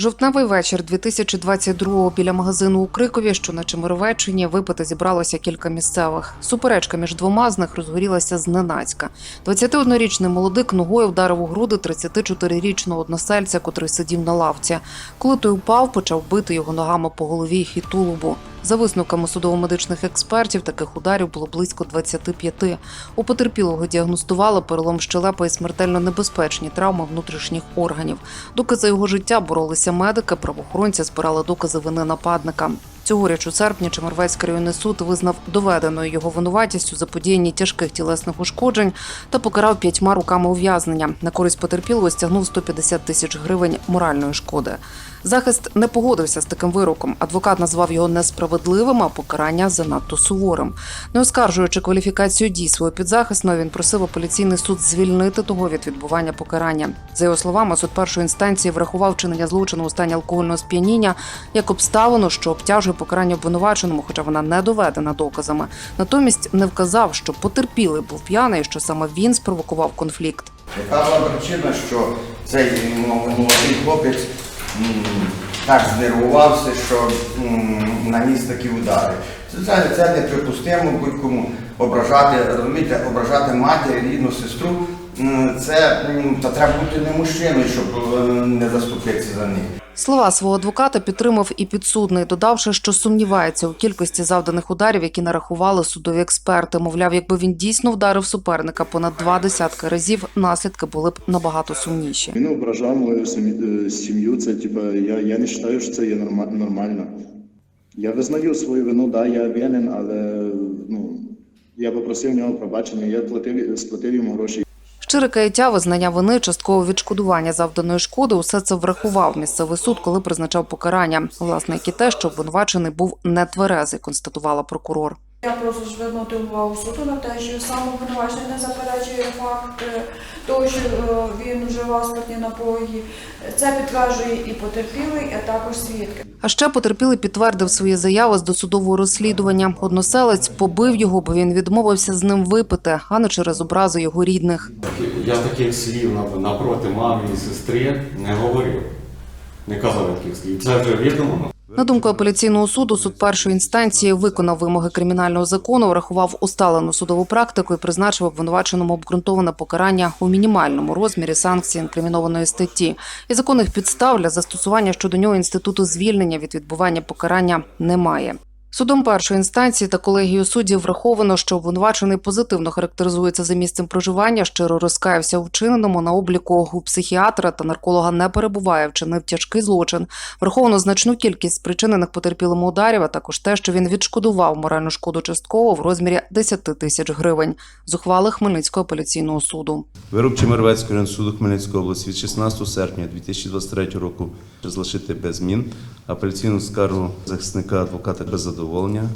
Жовтневий вечір 2022-го біля магазину у Крикові, що на Чемеровеччині, випити зібралося кілька місцевих. Суперечка між двома з них розгорілася зненацька. 21-річний молодик ногою вдарив у груди 34-річного односельця, котрий сидів на лавці. Коли той упав, почав бити його ногами по голові і тулубу. За висновками судово-медичних експертів, таких ударів було близько 25. У потерпілого діагностували перелом щелепа і смертельно небезпечні травми внутрішніх органів. Доки за його життя боролися медики, правоохоронці збирали докази вини нападника. Цьогоріч у серпні Чемервецький районний суд визнав доведеною його винуватістю заподіяння тяжких тілесних ушкоджень та покарав п'ятьма руками ув'язнення. На користь потерпілого стягнув 150 тисяч гривень моральної шкоди. Захист не погодився з таким вироком. Адвокат назвав його несправедливим, а покарання занадто суворим. Не оскаржуючи кваліфікацію дій свого підзахисного, він просив апеляційний суд звільнити того від відбування покарання. За його словами, суд першої інстанції врахував чинення злочину у стані алкогольного сп'яніння як обставину, що обтяжує покарання обвинуваченому, хоча вона не доведена доказами. Натомість не вказав, що потерпілий був п'яний, що саме він спровокував конфлікт. Яка була причина, що цей молодий хлопець так знервувався, що наніс такі удари. Це, це, неприпустимо будь-кому ображати, розумієте, ображати матір, рідну сестру. Це та треба бути не мужчиною, щоб е, не заступитися за них. Слова свого адвоката підтримав і підсудний, додавши, що сумнівається у кількості завданих ударів, які нарахували судові експерти. Мовляв, якби він дійсно вдарив суперника понад два десятки разів, наслідки були б набагато сумніші. Він ображав мою сім'ю- е. Це типа я, я не вважаю, що це є норма- нормально. Я визнаю свою вину, да, я винен, але ну я попросив нього пробачення, я платив сплатив йому гроші. Щире каяття, визнання вини, часткове відшкодування завданої шкоди. Усе це врахував місцевий суд, коли призначав покарання. Власне, як і те, що обвинувачений був нетверезий, констатувала прокурор. Я прошу звернути увагу суду на те, що сам обвинувачений не заперечує факт е, того, що е, він вживав спиртні напої. Це підтверджує і потерпілий, а також свідки. А ще потерпілий підтвердив свої заяви з досудового розслідування. Односелець побив його, бо він відмовився з ним випити, а не через образи його рідних. Я таких слів на- напроти мами і сестри не говорив. Не казав таких слів. Це вже відомо. На думку апеляційного суду, суд першої інстанції виконав вимоги кримінального закону, врахував усталену судову практику і призначив обвинуваченому обґрунтоване покарання у мінімальному розмірі санкцій інкримінованої статті. І законних підстав для застосування щодо нього інституту звільнення від відбування покарання немає. Судом першої інстанції та колегією суддів враховано, що обвинувачений позитивно характеризується за місцем проживання, щиро розкаявся у вчиненому на обліку у психіатра та нарколога не перебуває, вчинив тяжкий злочин. Враховано значну кількість спричинених потерпілим ударів, а також те, що він відшкодував моральну шкоду частково в розмірі 10 тисяч гривень. З ухвали Хмельницького апеляційного суду. Вирок Чемеровецького районного суду Хмельницької області від 16 серпня 2023 року залишити без змін. Апеляційну скаргу захисника адвоката без задоволення.